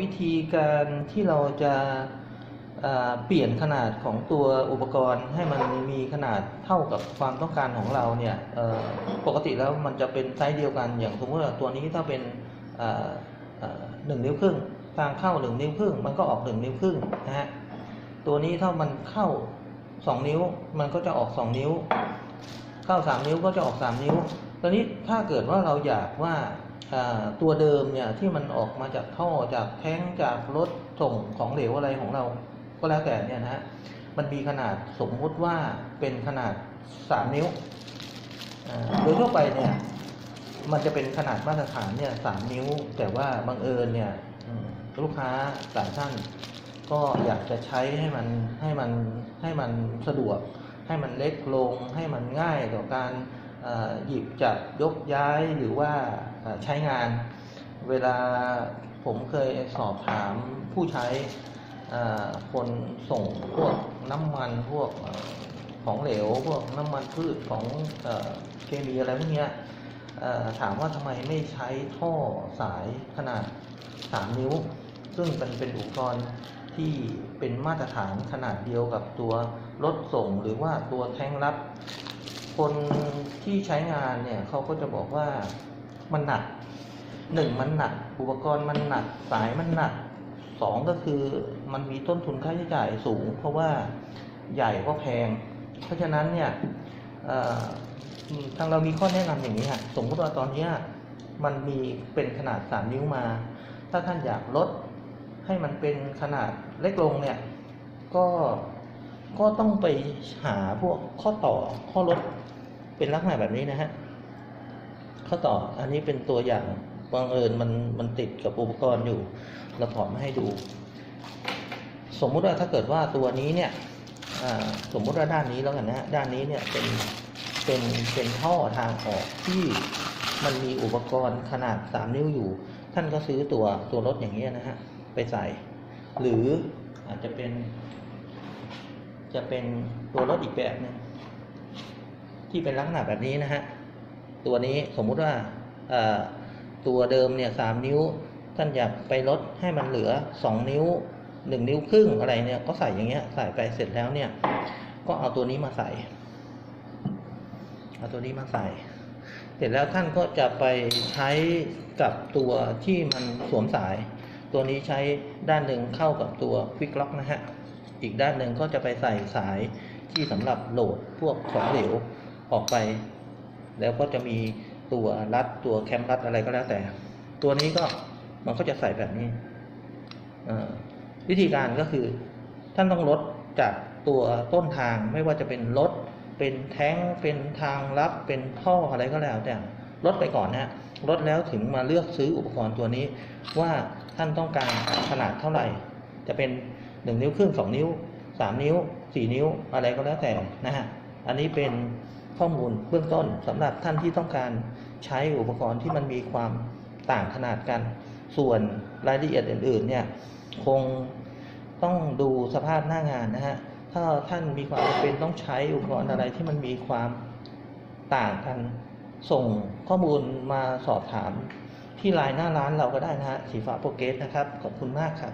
วิธีการที่เราจะเปลี่ยนขนาดของตัวอุปกรณ์ให้มันมีขนาดเท่ากับความต้องการของเราเนี่ยปกติแล้วมันจะเป็นไซส์เดียวกันอย่างสมมติว่าตัวนี้ถ้าเป็นหนึ่งนิ้วครึ่งทางเข้าหนึ่งนิ้วครึ่งมันก็ออกหนึ่งนิ้วครึ่งนะฮะตัวนี้ถ้ามันเข้าสองนิ้วมันก็จะออกสองนิ้ว เข้าสามนิ้วก็จะออกสามนิ้วตอนนี้ถ้าเกิดว่าเราอยากว่า ตัวเดิมเนี่ยที่มันออกมาจากท่อจากแท้งจากรถส่งของเหลวอะไรของเราก็แล้วแต่เนี่ยนะฮะมันมีขนาดสมมุติว่าเป็นขนาดสามนิ้วโดยทั่วไปเนี่ยมันจะเป็นขนาดมาตรฐานเนี่ยสามนิ้ว แต่ว่าบังเอิญเนี่ยลูกค้าหลายท่านก็อยากจะใช้ให้มันให้มันให้มันสะดวก ให้มันเล็กลง ให้มันง่ายต่อการ หยิบจับยกย้ายหรือว่าใช้งาน เวลาผมเคยสอบถามผู้ใช้คนส่งพวกน้ำมันพวกของเหลว พวกน้ำมันพืชของเคมีอะไรพวกนี้ถามว่าทำไมไม่ใช้ท่อสายขนาด 3 นิ้ว ซึ่งเป็นเป็นอุปกรณ์ที่เป็นมาตรฐานขนาดเดียวกับตัวรถส่งหรือว่าตัวแท้งรับ คนที่ใช้งานเนี่ยเขาก็จะบอกว่ามันหนักหนึ่งมันหนัก อุปกรณ์มันหนักสายมันหนักสองก็คือมันมีต้นทุนค่าใช้จ่ายสูง เพราะว่าใหญ่ก็แพง เพราะฉะนั้นเนี่ยทางเรามีข้อแนะนำอย่างนี้ฮะสมมติว่าตอนนี้มันมีเป็นขนาด3นิ้วมา ถ้าท่านอยากลดให้มันเป็นขนาดเล็กลงเนี่ย ก็ ก็ต้องไปหาพวกข้อต่อข้อลดเป็นลักษณะแบบนี้นะฮะ ข้อต่ออันนี้เป็นตัวอย่างบังเอิญมันมันติดกับอุปกรณ์อยู่ เราถอดมาให้ดู สมมุติว่าถ้าเกิดว่าตัวนี้เนี่ยสมมุติว่าด้านนี้แล้วกันนะฮะด้านนี้เนี่ยเป็นเป็นเป็นท่อทางออกที่มันมีอุปกรณ์ขนาด 3 นิ้วอยู่ ท่านก็ซื้อตัวตัวรถอย่างเงี้ยนะฮะ ไปใส่ หรืออาจจะเป็น จะเป็นตัวรถอีกแบบหนึงที่เป็นลักษณะแบบนี้นะฮะตัวนี้สมมุติว่าตัวเดิมเนี่ยสามนิ้ว ท่านอยากไปลดให้มันเหลือสองนิ้วหนึ่งนิ้วครึ่งอะไรเนี่ยก็ใส่อย่างเงี้ยใส่ไปเสร็จแล้วเนี่ย ก็เอาตัวนี้มาใส่เอาตัวนี้มาใส่ เสร็จแล้วท่านก็จะไปใช้กับตัวที่มันสวมสาย ตัวนี้ใช้ด้านหนึ่งเข้ากับตัวควิกล็อกนะฮะ อีกด้านหนึ่งก็จะไปใส่สายที่สำหรับโหลดพวกของเหลวออกไป แล้วก็จะมีตัวรัดตัวแคมรัดอะไรก็แล้วแต่ ตัวนี้ก็มันก็จะใส่แบบนี้ วิธีการก็คือท่านต้องลดจากตัวต้นทางไม่ว่าจะเป็นรถเป็นแท้งเป็นทางลับเป็นท่ออะไรก็แล้วแต่ลดไปก่อนนะฮะลดแล้วถึงมาเลือกซื้ออุปกรณ์ตัวนี้ ว่าท่านต้องการขนาดเท่าไหร่ จะเป็น หนึ่งนิ้วครึ่งสองนิ้วสามนิ้วสี่นิ้วอะไรก็แล้วแต่นะฮะอันนี้เป็นข้อมูลเบื้องต้นสำหรับท่านที่ต้องการใช้อุปกรณ์ที่มันมีความต่างขนาดกัน ส่วนรายละเอียดอื่น ๆ เนี่ยคงต้องดูสภาพหน้างานนะฮะถ้าท่านมีความจำเป็นต้องใช้อุปกรณ์อะไรที่มันมีความต่างกัน ส่งข้อมูลมาสอบถามที่ไลน์หน้าร้านเราก็ได้นะฮะสีฟ้าโปรเกสนะครับขอบคุณมากครับ